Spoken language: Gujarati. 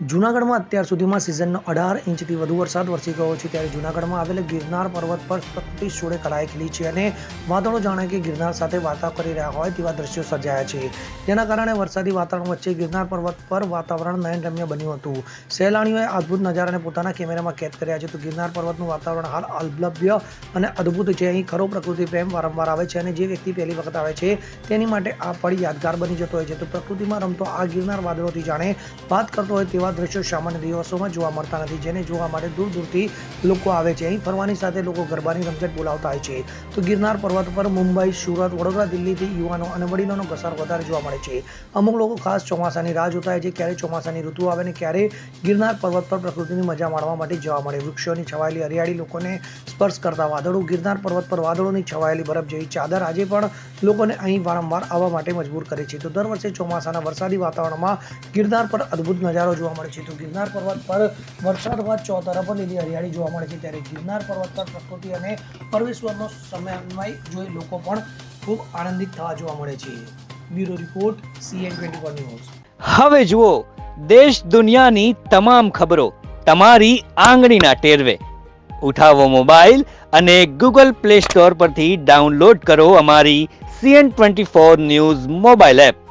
જૂનાગઢમાં અત્યાર સુધીમાં સિઝનનો અઢાર ઇંચથી વધુ વરસાદ વરસી ગયો છે. ત્યારે જૂનાગઢમાં આવેલ ગિરનાર પર્વત પર પ્રકૃતિ કળાએ ખીલી છે અને વાદળો જાણે કે ગિરનાર સાથે વાર્તા કરી રહ્યા હોય તેવા દ્રશ્યો સર્જાયા છે. જેના કારણે વરસાદી વાતાવરણ વચ્ચે ગિરનાર પર્વત પર વાતાવરણ નયનરમ્ય બન્યું હતું. સહેલાણીઓએ અદ્ભુત નજારાને પોતાના કેમેરામાં કેદ કર્યા છે. તો ગિરનાર પર્વતનું વાતાવરણ હાલ અલભ્ય અને અદ્ભુત છે. અહીં ખરો પ્રકૃતિ પ્રેમ વારંવાર આવે છે અને જે વ્યક્તિ પહેલી વખત આવે છે તેની માટે આ પળ યાદગાર બની જતો હોય છે. તો પ્રકૃતિમાં રમતો આ ગિરનાર વાદળોથી જાણે વાત કરતો હોય તેવા દ્રશ્યો સામાન્ય દિવસોમાં જોવા મળતા નથી, જેને જોવા માટે દૂર દૂરથી લોકો આવે છે. અહીં ફરવાની સાથે લોકો ગરબાની રમઝટ બોલાવતા હોય છે. તો ગિરનાર પર્વત પર મુંબઈ, સુરત, વડોદરા, દિલ્હીથી યુવાનો અને વડીલોનો ઘસારો વધારે જોવા મળે છે. અમુક લોકો ખાસ ચોમાસાની રાહ જોતા હોય છે, ક્યારે ચોમાસાની ઋતુ આવે ને ક્યારે ગિરનાર પર્વત પર પ્રકૃતિની મજા માણવા માટે જોવા મળે. વૃક્ષોની છવાયેલી હરિયાળી લોકોને સ્પર્શ કરતા વાદળો, ગિરનાર પર્વત પર વાદળોની છવાયેલી બરફ જેવી ચાદર આજે પણ લોકોને અહીં વારંવાર આવવા માટે મજબૂર કરે છે. તો દર વર્ષે ચોમાસાના વરસાદી વાતાવરણમાં ગિરનાર પર અદ્ભુત નજારો જોવા મળે છે. તો ગિરનાર પર્વત પર વરસાદ બાદ ચોતરફ લીલી હરિયાળી જોવા મળે છે. ત્યારે ગિરનાર પર્વત પર પ્રકૃતિ અને પરમેશ્વરનો સમન્વય જોઈ લોકો પણ ખૂબ આનંદિત થવા જોવા મળે છે. Bureau report, CN twenty news. હવે જુઓ, દેશ દુનિયાની તમામ ખબરો તમારી આંગળીના ટેરવે. ઉઠાવો મોબાઈલ અને ગૂગલ પ્લે સ્ટોર પરથી ડાઉનલોડ કરો અમારી CN twenty four news mobile app.